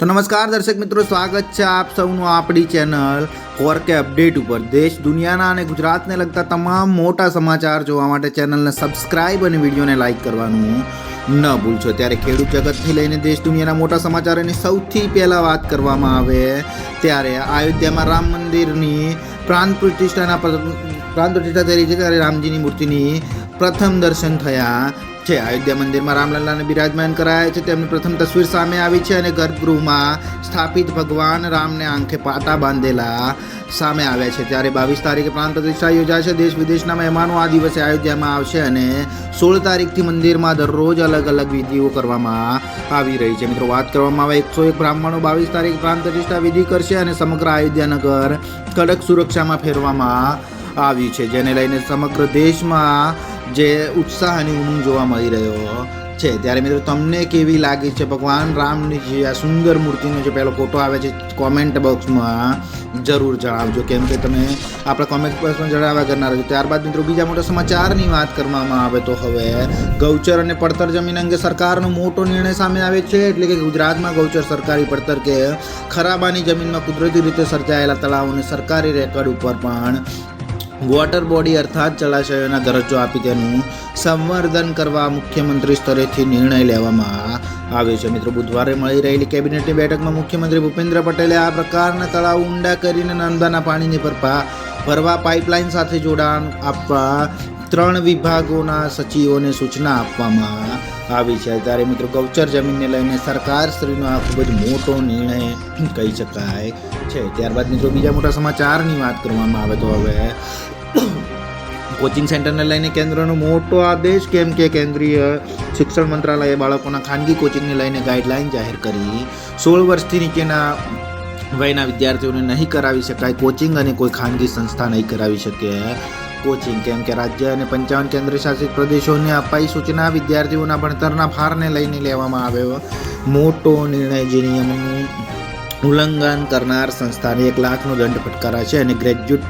તો નમસ્કાર દર્શક મિત્રો, સ્વાગત છે આપ સૌનું આપણી ચેનલ ફોર કે અપડેટ ઉપર. દેશ, દુનિયાના અને ગુજરાતને લગતા તમામ મોટા સમાચાર જોવા માટે ચેનલને સબસ્ક્રાઇબ અને વિડીયોને લાઇક કરવાનું ન ભૂલશો. ત્યારે ખેડૂત જગતથી લઈને દેશ, દુનિયાના મોટા સમાચારોની સૌથી પહેલાં વાત કરવામાં આવે ત્યારે અયોધ્યામાં રામ મંદિરની પ્રાંત પ્રતિષ્ઠાના પ્રાણ પ્રાંત પ્રતિષ્ઠા થઈ રહી છે, ત્યારે રામજીની મૂર્તિની પ્રથમ દર્શન થયા છે અયોધ્યા મંદિરમાં રામલલ્લાને બિરાજમાન કરાયા છે. તેમની પ્રથમ તસવીર સામે આવી છે અને ગર્ભગૃહમાં સ્થાપિત ભગવાન રામને આંખે પાટા બાંધેલા સામે આવ્યા છે. ત્યારે બાવીસ તારીખે પ્રાંત પ્રતિષ્ઠા યોજાશે દેશ વિદેશના મહેમાનો આ દિવસે અયોધ્યામાં આવશે અને સોળ તારીખથી મંદિરમાં દરરોજ અલગ અલગ વિધિઓ કરવામાં આવી રહી છે. મિત્રો, વાત કરવામાં આવે, એકસો એક બ્રાહ્મણો બાવીસ તારીખ પ્રાણ પ્રતિષ્ઠા વિધિ કરશે અને સમગ્ર અયોધ્યાનગર કડક સુરક્ષામાં ફેરવામાં આવ્યું છે. જેને લઈને સમગ્ર દેશમાં જે ઉત્સાહ અને ઉમંગ જોવા મળી રહ્યો છે. ત્યારે મિત્રો તમને કેવી લાગી છે? ભગવાન રામની જે આ સુંદર મૂર્તિનો જે પહેલો ફોટો આવે છે કોમેન્ટ બોક્સમાં જરૂર જણાવજો. કેમ કે તમે આપણા કોમેન્ટ બોક્સમાં જણાવ્યા કરનાર છો. ત્યારબાદ મિત્રો બીજા મોટા સમાચારની વાત કરવામાં આવે તો હવે ગૌચર અને પડતર જમીન અંગે સરકારનો મોટો નિર્ણય સામે આવે છે. એટલે કે ગુજરાતમાં ગૌચર સરકારી, પડતર કે ખરાબાની જમીનમાં કુદરતી રીતે સર્જાયેલા તળાવોને સરકારી રેકર્ડ ઉપર પણ વોટર બોડી અર્થાત જળાશયોના દરજ્જો આપી તેનું સંવર્ધન કરવા મુખ્યમંત્રી સ્તરેથી નિર્ણય લેવામાં આવ્યો છે. મિત્રો, બુધવારે મળી રહેલી કેબિનેટની બેઠકમાં મુખ્યમંત્રી ભૂપેન્દ્ર પટેલે આ પ્રકારના તળાવ ઊંડા કરીને નર્મદાના પાણીની ભરપા, ભરવા પાઇપલાઇન સાથે જોડાણ આપવા ત્રણ વિભાગોના સચિવોને સૂચના આપવામાં આવી છે. ત્યારે મિત્રો ગૌચર જમીનને લઈને સરકાર શ્રીનો આ ખૂબ જ મોટો નિર્ણય કહી શકાય છે. ત્યારબાદ મિત્રો બીજા મોટા સમાચારની વાત કરવામાં આવે તો હવે કોચિંગ સેન્ટરને લઈને કેન્દ્રનો મોટો આદેશ, કેમ કે કેન્દ્રીય શિક્ષણ મંત્રાલયે બાળકોના ખાનગી કોચિંગને લઈને ગાઈડલાઈન જાહેર કરી. સોળ વર્ષથી નીચેના વયના વિદ્યાર્થીઓને નહીં કરાવી શકાય, કોચિંગ અને કોઈ ખાનગી સંસ્થા નહીં કરાવી શકે. કોચિંગ કેમ કે રાજ્ય અને પંચાવન કેન્દ્ર શાસિત પ્રદેશોને અપાઈ સૂચના વિદ્યાર્થીઓના ભણતરના ભારને લઈને લેવામાં આવ્યો મોટો નિર્ણય જે નિયમનું ઉલ્લંઘન કરનાર સંસ્થાને એક લાખનો દંડ ફટકારાશે અને ગ્રેજ્યુએટ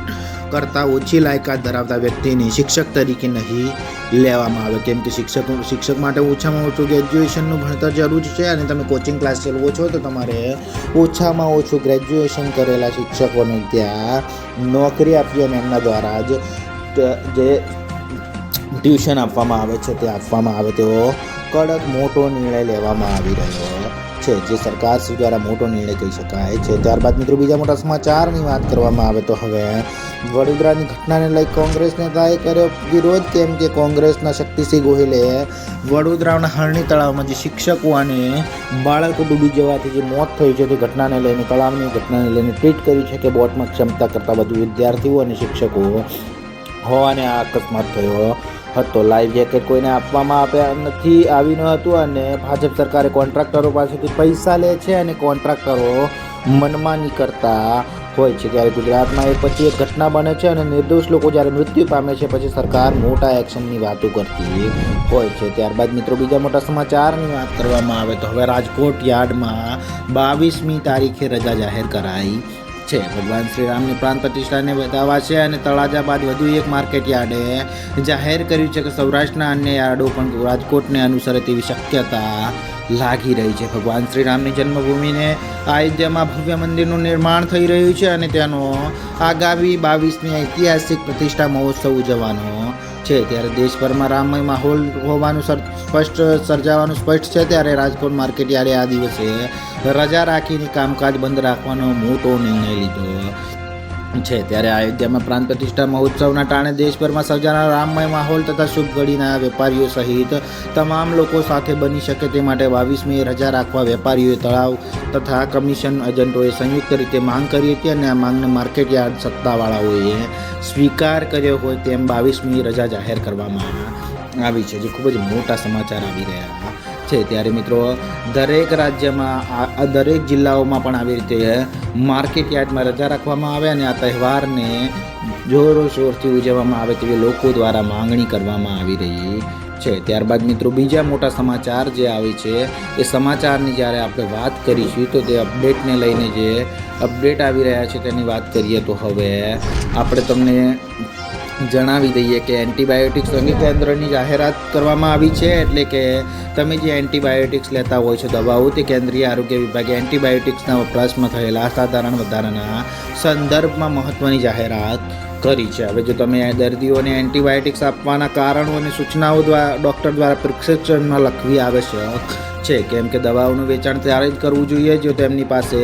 કરતાં ઓછી લાયકાત ધરાવતા વ્યક્તિને શિક્ષક તરીકે નહીં લેવામાં આવે. કેમ કે શિક્ષક શિક્ષક માટે ઓછામાં ઓછું ગ્રેજ્યુએશનનું ભણતર જરૂરી છે અને તમે કોચિંગ ક્લાસ ચલાવો છો તો તમારે ઓછામાં ઓછું ગ્રેજ્યુએશન કરેલા શિક્ષકોને ત્યાં નોકરી આપવી અને એમના દ્વારા જ જે ટ્યુશન આપવામાં આવે છે તે આપવામાં આવે તેવો કડક મોટો નિર્ણય લેવામાં આવી રહ્યો છે. જે સરકાર શ્રી દ્વારા મોટો નિર્ણય કહી શકાય છે. ત્યારબાદ મિત્રો બીજા મોટા સમાચારની વાત કરવામાં આવે તો હવે વડોદરાની ઘટનાને લઈ કોંગ્રેસ નેતાએ કર્યો વિરોધ, કેમ કે કોંગ્રેસના શક્તિસિંહ ગોહિલે વડોદરાના હરણી તળાવમાં જે શિક્ષકો અને બાળકો ડૂબી જવાથી જે મોત થયું છે તે ઘટનાને લઈને, તળાવની ઘટનાને લઈને ટ્વીટ કર્યું છે કે બોટમાં ક્ષમતા કરતાં વધુ વિદ્યાર્થીઓ અને શિક્ષકો હોવાને આ અકસ્માત થયો હતો. લાઈફ જેકેટ કોઈને આપવામાં આપ્યા નથી આવી ન હતું અને ભાજપ સરકારે કોન્ટ્રાક્ટરો પાસેથી પૈસા લે છે અને કોન્ટ્રાક્ટરો મનમાની કરતા હોય છે. ત્યારે ગુજરાતમાં એક પછી એક ઘટના બને છે અને નિર્દોષ લોકો જ્યારે મૃત્યુ પામે છે, પછી સરકાર મોટા એક્શનની વાતો કરતી હોય છે. ત્યારબાદ મિત્રો, બીજા મોટા સમાચારની વાત કરવામાં આવે તો હવે રાજકોટ યાર્ડમાં બાવીસમી તારીખે રજા જાહેર કરાઈ છે. ભગવાન શ્રી રામની પ્રાણ પ્રતિષ્ઠાને વધાવવા છે અને તળાજા બાદ વધુ એક માર્કેટ યાર્ડે જાહેર કર્યું છે કે સૌરાષ્ટ્રના અન્ય યાર્ડો પણ રાજકોટને અનુસરે તેવી શક્યતા લાગી રહી છે. ભગવાન શ્રી રામની જન્મભૂમિને અયોધ્યામાં ભવ્ય મંદિરનું નિર્માણ થઈ રહ્યું છે અને તેનો આગામી બાવીસની ઐતિહાસિક પ્રતિષ્ઠા મહોત્સવ ઉજવવાનો છે, ત્યારે દેશભરમાં રામમય માહોલ હોવાનું સ્પષ્ટ સર્જાવાનું સ્પષ્ટ છે, ત્યારે રાજકોટ માર્કેટ યાર્ડે આ દિવસે રજા રાખીને કામકાજ બંધ રાખવાનો મોટો નિર્ણય લીધો. છે. ત્યારે અયોધ્યામાં પ્રાંત પ્રતિષ્ઠા મહોત્સવના ટાણે દેશભરમાં સર્જાનાર રામમય માહોલ તથા શુભ ઘડીના વેપારીઓ સહિત તમામ લોકો સાથે બની શકે તે માટે બાવીસમી રજા રાખવા વેપારીઓએ તળાવ તથા કમિશન એજન્ટોએ સંયુક્ત રીતે માંગ કરી હતી અને આ માંગને માર્કેટ યાર્ડ સત્તાવાળાઓએ સ્વીકાર કર્યો હોય તેમ બાવીસમી રજા જાહેર કરવામાં આવી છે. જે ખૂબ જ મોટા સમાચાર આવી રહ્યા છે. ત્યારે મિત્રો, દરેક રાજ્યમાં દરેક જિલ્લાઓમાં પણ આવી રીતે માર્કેટ યાર્ડમાં રજા રાખવામાં આવે અને આ તહેવારને જોરશોરથી ઉજવવામાં આવે તેવી લોકો દ્વારા માંગણી કરવામાં આવી રહી છે. ત્યારબાદ મિત્રો, બીજા મોટા સમાચાર જે આવે છે, એ સમાચારની જ્યારે આપણે વાત કરીશું તો તે અપડેટને લઈને જે અપડેટ આવી રહ્યા છે તેની વાત કરીએ તો હવે આપણે તમને જણાવી દઈએ કે એન્ટીબાયોટિક્સ અંગે કેન્દ્રની જાહેરાત કરવામાં આવી છે એટલે કે તમે જે એન્ટીબાયોટિક્સ લેતા હોય છો દવાઓ તે કેન્દ્રીય આરોગ્ય વિભાગે એન્ટીબાયોટિક્સના વપરાશમાં થયેલા અસાધારણ વધારાના સંદર્ભમાં મહત્ત્વની જાહેરાત કરી છે. હવે જો તમે દર્દીઓને એન્ટીબાયોટિક્સ આપવાના કારણો અને સૂચનાઓ દ્વારા, ડૉક્ટર દ્વારા પ્રિસ્ક્રિપ્શનમાં લખવી આવશ્યક છે કેમ કે દવાઓનું વેચાણ ત્યારે જ કરવું જોઈએ, જો તેમની પાસે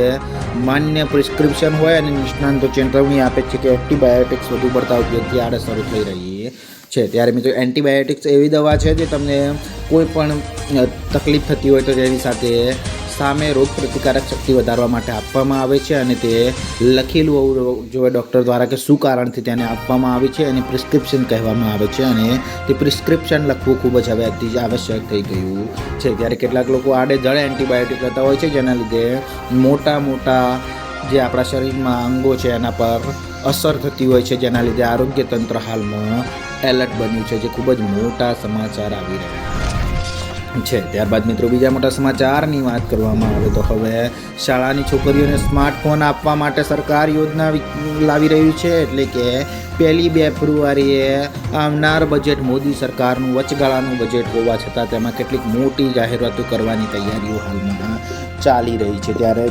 માન્ય પ્રિસ્ક્રિપ્શન હોય અને નિષ્ણાંતો ચેતવણી આપે છે કે એન્ટીબાયોટિક્સ વધુ પડતા ઉપયોગથી શરૂ થઈ રહી છે. ત્યારે મિત્રો, એન્ટીબાયોટિક્સ એવી દવા છે જે તમને કોઈ પણ તકલીફ થતી હોય તો તેની સાથે સામે રોગ પ્રતિકારક શક્તિ વધારવા માટે આપવામાં આવે છે અને તે લખેલું હોવું જોઈએ ડૉક્ટર દ્વારા કે શું કારણથી તેને આપવામાં આવે છે અને પ્રિસ્ક્રિપ્શન કહેવામાં આવે છે અને તે પ્રિસ્ક્રિપ્શન લખવું ખૂબ જ હવે આવશ્યક થઈ ગયું છે. ત્યારે કેટલાક લોકો આડે જડે એન્ટીબાયોટિક લેતા હોય છે, જેના લીધે મોટા મોટા જે આપણા શરીરમાં અંગો છે, એના પર અસર થતી હોય છે, જેના લીધે આરોગ્ય તંત્ર હાલમાં એલર્ટ બન્યું છે, જે ખૂબ જ મોટા સમાચાર આવી રહ્યા છે. ત્યારબાદ મિત્રો બીજા મોટા સમાચારની વાત કરવામાં આવે તો હવે શાળાની છોકરીઓને સ્માર્ટફોન આપવા માટે સરકાર યોજના લાવી રહ્યું છે એટલે કે પહેલી બે ફેબ્રુઆરીએ આવનાર બજેટ મોદી સરકારનું વચગાળાનું બજેટ હોવા છતાં તેમાં કેટલીક મોટી જાહેરાતો કરવાની તૈયારીઓ હાલમાં ચાલી રહી છે. ત્યારે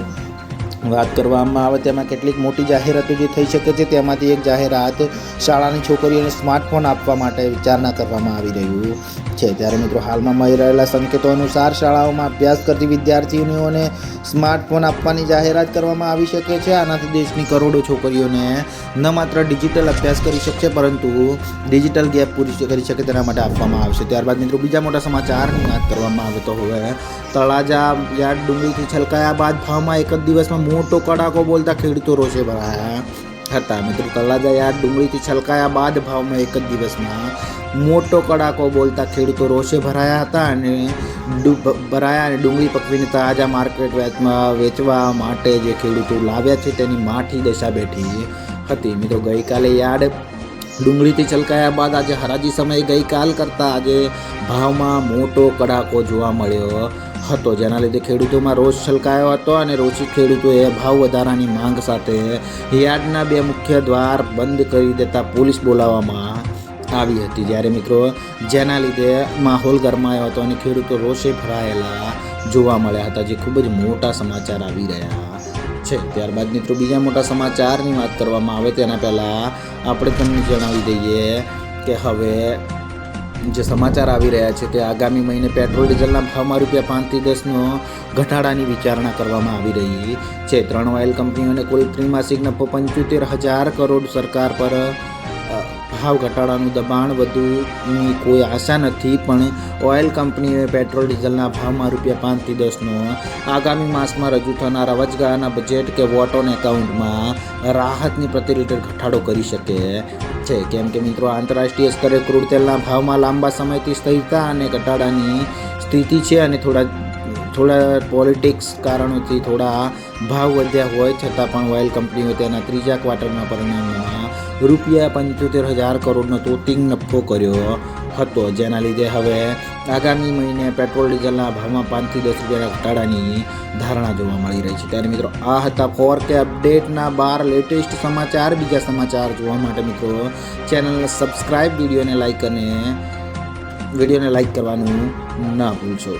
વાત કરવામાં આવે તેમાં કેટલીક મોટી જાહેરાતો જે થઈ શકે છે, તેમાંથી એક જાહેરાત શાળાની છોકરીઓને સ્માર્ટફોન આપવા માટે વિચારણા કરવામાં આવી રહ્યું છે. ત્યારે મિત્રો હાલમાં મળી રહેલા સંકેતો અનુસાર શાળાઓમાં અભ્યાસ કરતી વિદ્યાર્થીઓને સ્માર્ટફોન આપવાની જાહેરાત કરવામાં આવી શકે છે. આનાથી દેશની કરોડો છોકરીઓને ન માત્ર ડિજિટલ અભ્યાસ કરી શકશે, પરંતુ ડિજિટલ ગેપ પૂરી કરી શકે તેના માટે આપવામાં આવશે. ત્યારબાદ મિત્રો બીજા મોટા સમાચારની વાત કરવામાં આવે તો હવે તળાજા યાર્ડ ડુંગળીથી છલકાયા બાદ ભાવમાં એક જ દિવસમાં મોટો કડાકો બોલતા ખેડૂતો રોષે ભરાયા હતા મિત્રો તળાજા યાર્ડ ડુંગળીથી છલકાયા બાદ ભાવમાં એક જ દિવસમાં મોટો કડાકો બોલતા ખેડૂતો રોષે ભરાયા હતા અને ડુ- ભ- ભરાયા અને ડુંગળી પકવીને તાજા માર્કેટ વેચમાં વેચવા માટે જે ખેડૂતો લાવ્યા છે તેની માઠી દશા બેઠી હતી મિત્રો ગઈકાલે યાર્ડ ડુંગળીથી છલકાયા બાદ આજે હરાજી સમયે ગઈકાલ કરતાં આજે ભાવમાં મોટો કડાકો જોવા મળ્યો હતો. જેના લીધે ખેડૂતોમાં રોષ છલકાયો હતો અને રોષિત ખેડૂતોએ ભાવ વધારાની માંગ સાથે યાર્ડના બે મુખ્ય દ્વાર બંધ કરી દેતા પોલીસ બોલાવવામાં આવી હતી. જ્યારે મિત્રો, જેના લીધે માહોલ ગરમાયો હતો અને ખેડૂતો રોષે ભરાયેલા જોવા મળ્યા હતા, જે ખૂબ જ મોટા સમાચાર આવી રહ્યા છે. ત્યારબાદ મિત્રો, બીજા મોટા સમાચારની વાત કરવામાં આવે, તેના પહેલાં આપણે તમને જણાવી દઈએ કે હવે જે સમાચાર આવી રહ્યા છે તે આગામી મહિને પેટ્રોલ, ડીઝલના ભાવમાં રૂપિયા પાંચથી દસનો ઘટાડાની વિચારણા કરવામાં આવી રહી છે. ત્રણ ઓઇલ કંપનીઓને કુલ ત્રિમાસિક નફો પંચોતેર હજાર કરોડ સરકાર પર ભાવ ઘટાડાનું દબાણ વધુની કોઈ આશા નથી, પણ ઓઇલ કંપનીઓએ પેટ્રોલ, ડીઝલના ભાવમાં રૂપિયા પાંચથી દસનો આગામી માસમાં રજૂ થનારા વચગાળાના બજેટ કે વોટ ઓન એકાઉન્ટમાં રાહતની પ્રતિ લીટર ઘટાડો કરી શકે છે. કેમ કે મિત્રો, આંતરરાષ્ટ્રીય સ્તરે ક્રૂડ તેલના ભાવમાં લાંબા સમયથી સ્થિરતા અને ઘટાડાની સ્થિતિ છે અને થોડા થોડા પોલિટિક્સ કારણોથી થોડા ભાવ વધ્યા હોય, છતાં પણ ઓઇલ કંપનીઓ તેના ત્રીજા ક્વાર્ટરના પરિણામમાં રૂપિયા પંચોતેર હજાર કરોડનો તોતિંગ નફો કર્યો હતો, જેના લીધે હવે આગામી મહિને પેટ્રોલ, ડીઝલના ભાવમાં પાંચથી દસ રૂપિયાના ઘટાડાની ધારણા જોવા મળી રહી છે. ત્યારે મિત્રો, આ હતા ફોર કે અપડેટના બાર લેટેસ્ટ સમાચાર. બીજા સમાચાર જોવા માટે મિત્રો ચેનલને સબસ્ક્રાઈબ વિડીયોને લાઈક અને વિડીયોને લાઈક કરવાનું ના ભૂલશો.